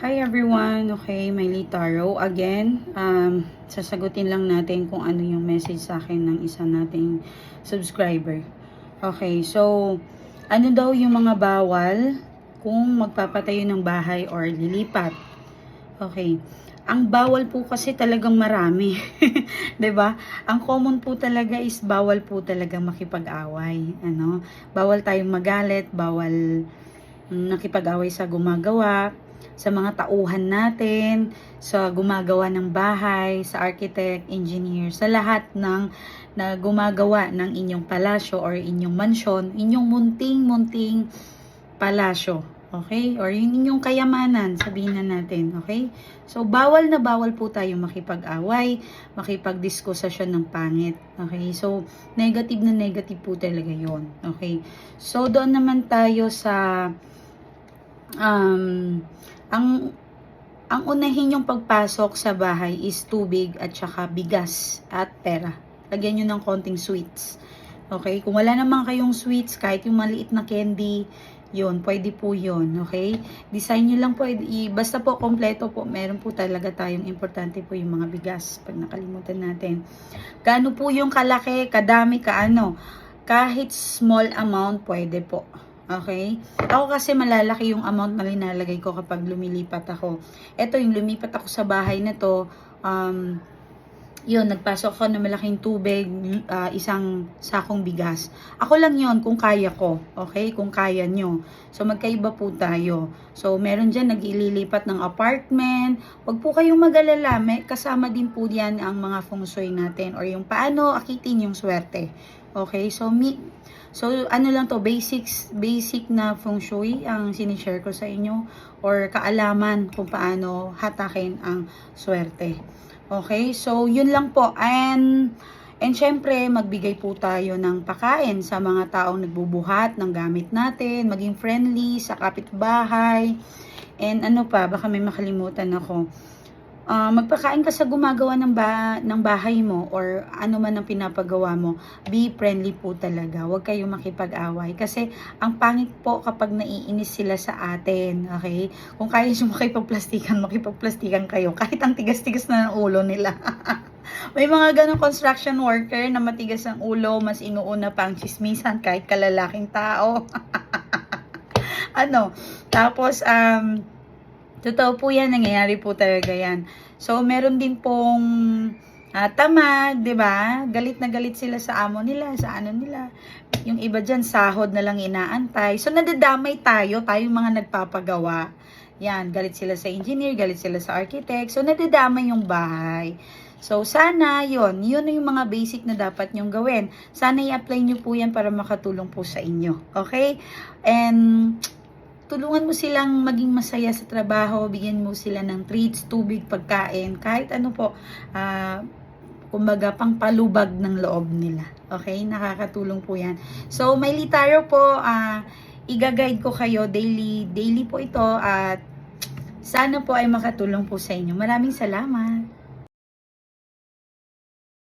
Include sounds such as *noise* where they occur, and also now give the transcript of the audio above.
Hi everyone! Okay, may Taro. Again, um, sasagutin lang natin kung ano yung message sa akin ng isa nating subscriber. Okay, so, ano daw yung mga bawal kung magpapatayo ng bahay or lilipat? Okay. Ang bawal po kasi talagang marami. *laughs* ba? Ang common po talaga is bawal po talaga makipag-away, ano? Bawal tayong magalit, bawal nakipag-away sa gumagawa, sa mga tauhan natin, sa gumagawa ng bahay, sa architect, engineer, sa lahat ng na gumagawa ng inyong palasyo or inyong mansyon, inyong munting-munting palasyo. Okay? Or yung inyong kayamanan, sabihin na natin. Okay? So, bawal na bawal po tayo makipag-away, makipag-diskusasyon ng pangit. Okay? So, negative na negative po talaga yon Okay? So, doon naman tayo sa um, ang ang unahin yung pagpasok sa bahay is tubig at saka bigas at pera. Lagyan nyo ng konting sweets. Okay? Kung wala naman kayong sweets, kahit yung maliit na candy, yun, pwede po yun, okay? Design nyo lang po, i- basta po kompleto po, meron po talaga tayong importante po yung mga bigas, pag nakalimutan natin. Gaano po yung kalaki, kadami, kaano? Kahit small amount, pwede po. Okay? Ako kasi malalaki yung amount na linalagay ko kapag lumilipat ako. Ito yung lumipat ako sa bahay na to, um, yun, nagpasok ako ng malaking tubig, ah, isang sakong bigas. Ako lang yon kung kaya ko, okay? Kung kaya nyo. So, magkaiba po tayo. So, meron dyan nag-ililipat ng apartment. Huwag po kayong mag-alala. May, kasama din po diyan ang mga feng shui natin or yung paano akitin yung swerte. Okay? So, mi So, ano lang to, basics, basic na feng shui ang sinishare ko sa inyo or kaalaman kung paano hatakin ang swerte. Okay, so yun lang po. And, and syempre, magbigay po tayo ng pakain sa mga taong nagbubuhat ng gamit natin, maging friendly sa kapitbahay. And ano pa, baka may makalimutan ako. Ah, magpakain ka sa gumagawa ng, ba ng bahay mo or ano man ang pinapagawa mo, be friendly po talaga. Huwag kayong makipag-away. Kasi ang pangit po kapag naiinis sila sa atin. Okay? Kung kaya nyo *laughs* makipagplastikan, makipagplastikan kayo. Kahit ang tigas-tigas na ng ulo nila. *laughs* May mga ganong construction worker na matigas ang ulo, mas inuuna pa ang chismisan kahit kalalaking tao. *laughs* ano? Tapos, um, Totoo po yan, nangyayari po talaga yan. So, meron din pong ah, tamad, di ba? Galit na galit sila sa amo nila, sa ano nila. Yung iba dyan, sahod na lang inaantay. So, nadadamay tayo, tayong mga nagpapagawa. Yan, galit sila sa engineer, galit sila sa architect. So, nadadamay yung bahay. So, sana yon yun yung mga basic na dapat nyong gawin. Sana i-apply nyo po yan para makatulong po sa inyo. Okay? And, tulungan mo silang maging masaya sa trabaho, bigyan mo sila ng treats, tubig, pagkain, kahit ano po, ah, kumbaga pang palubag ng loob nila. Okay? Nakakatulong po yan. So, may litaro po, ah, iga-guide ko kayo daily, daily po ito at sana po ay makatulong po sa inyo. Maraming salamat.